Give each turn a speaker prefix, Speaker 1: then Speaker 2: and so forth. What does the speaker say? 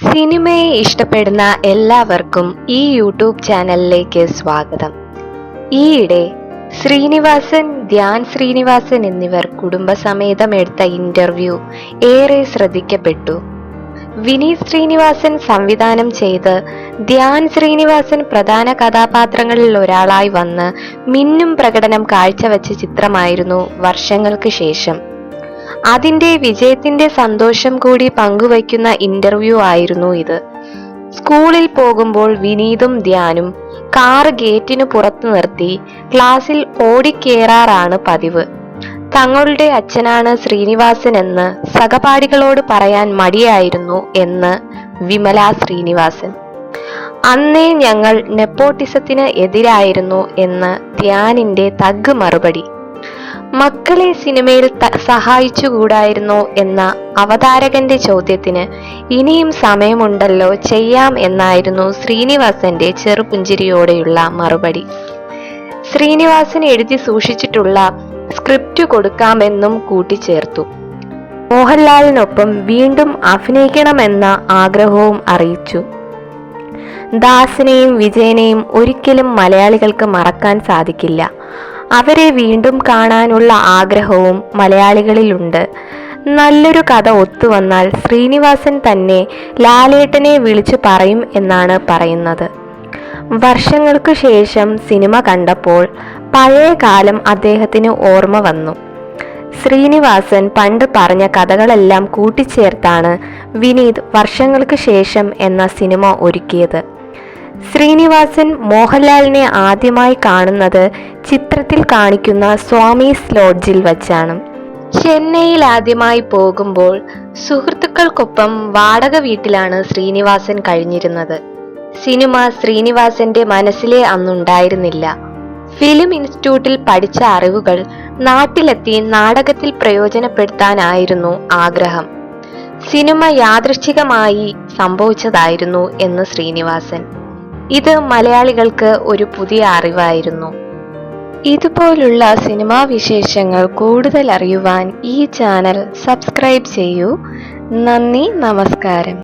Speaker 1: സിനിമയെ ഇഷ്ടപ്പെടുന്ന എല്ലാവർക്കും ഈ യൂട്യൂബ് ചാനലിലേക്ക് സ്വാഗതം. ഈയിടെ ശ്രീനിവാസൻ ധ്യാൻ ശ്രീനിവാസൻ എന്നിവർ കുടുംബസമേതം എടുത്ത ഇന്റർവ്യൂ ഏറെ ശ്രദ്ധിക്കപ്പെട്ടു. വിനീത് ശ്രീനിവാസൻ സംവിധാനം ചെയ്ത് ധ്യാൻ ശ്രീനിവാസൻ പ്രധാന കഥാപാത്രങ്ങളിൽ ഒരാളായി വന്ന് മിന്നും പ്രകടനം കാഴ്ചവെച്ച ചിത്രമായിരുന്നു വർഷങ്ങൾക്ക് ശേഷം. അതിന്റെ വിജയത്തിന്റെ സന്തോഷം കൂടി പങ്കുവയ്ക്കുന്ന ഇന്റർവ്യൂ ആയിരുന്നു ഇത്. സ്കൂളിൽ പോകുമ്പോൾ വിനീതും ധ്യാനും കാർ ഗേറ്റിനു പുറത്തു നിർത്തി ക്ലാസ്സിൽ ഓടിക്കേറാറാണ് പതിവ്. തങ്ങളുടെ അച്ഛനാണ് ശ്രീനിവാസൻ എന്ന് സഹപാഠികളോട് പറയാൻ മടിയായിരുന്നു എന്ന് വിമല ശ്രീനിവാസൻ. അന്നേ ഞങ്ങൾ നെപ്പോട്ടിസത്തിന് എതിരായിരുന്നു എന്ന് ധ്യാനിന്റെ തഗ് മറുപടി. മക്കളെ സിനിമയിൽ സഹായിച്ചുകൂടായിരുന്നു എന്ന അവതാരകന്റെ ചോദ്യത്തിന് ഇനിയും സമയമുണ്ടല്ലോ ചെയ്യാം എന്നായിരുന്നു ശ്രീനിവാസന്റെ ചെറുപുഞ്ചിരിയോടെയുള്ള മറുപടി. ശ്രീനിവാസൻ എഴുതി സൂക്ഷിച്ചിട്ടുള്ള സ്ക്രിപ്റ്റ് കൊടുക്കാമെന്നും കൂട്ടിച്ചേർത്തു. മോഹൻലാലിനൊപ്പം വീണ്ടും അഭിനയിക്കണമെന്ന ആഗ്രഹവും അറിയിച്ചു. ദാസിനെയും വിജയനെയും ഒരിക്കലും മലയാളികൾക്ക് മറക്കാൻ സാധിക്കില്ല. അവരെ വീണ്ടും കാണാനുള്ള ആഗ്രഹവും മലയാളികളിലുണ്ട്. നല്ലൊരു കഥ ഒത്തുവന്നാൽ ശ്രീനിവാസൻ തന്നെ ലാലേട്ടനെ വിളിച്ചു പറയും എന്നാണ് പറയുന്നത്. വർഷങ്ങൾക്കു ശേഷം സിനിമ കണ്ടപ്പോൾ പഴയ കാലം അദ്ദേഹത്തിന് ഓർമ്മ വന്നു. ശ്രീനിവാസൻ പണ്ട് പറഞ്ഞ കഥകളെല്ലാം കൂട്ടിച്ചേർത്താണ് വിനീത് വർഷങ്ങൾക്ക് ശേഷം എന്ന സിനിമ ഒരുക്കിയത്. ശ്രീനിവാസൻ മോഹൻലാലിനെ ആദ്യമായി കാണുന്നത് ചിത്രത്തിൽ കാണിക്കുന്ന സ്വാമീസ് ലോഡ്ജിൽ വച്ചാണ്. ചെന്നൈയിൽ ആദ്യമായി പോകുമ്പോൾ സുഹൃത്തുക്കൾക്കൊപ്പം വാടക വീട്ടിലാണ് ശ്രീനിവാസൻ കഴിഞ്ഞിരുന്നത്. സിനിമ ശ്രീനിവാസന്റെ മനസ്സിലെ അന്നുണ്ടായിരുന്നില്ല. ഫിലിം ഇൻസ്റ്റിറ്റ്യൂട്ടിൽ പഠിച്ച അറിവുകൾ നാട്ടിലെത്തി നാടകത്തിൽ പ്രയോജനപ്പെടുത്താനായിരുന്നു ആഗ്രഹം. സിനിമ യാദൃശ്ചികമായി സംഭവിച്ചതായിരുന്നു എന്ന് ശ്രീനിവാസൻ. ഇത് മലയാളികൾക്ക് ഒരു പുതിയ അറിവായിരുന്നു. ഇതുപോലുള്ള സിനിമാ വിശേഷങ്ങൾ കൂടുതൽ അറിയുവാൻ ഈ ചാനൽ സബ്സ്ക്രൈബ് ചെയ്യൂ. നന്ദി നമസ്കാരം.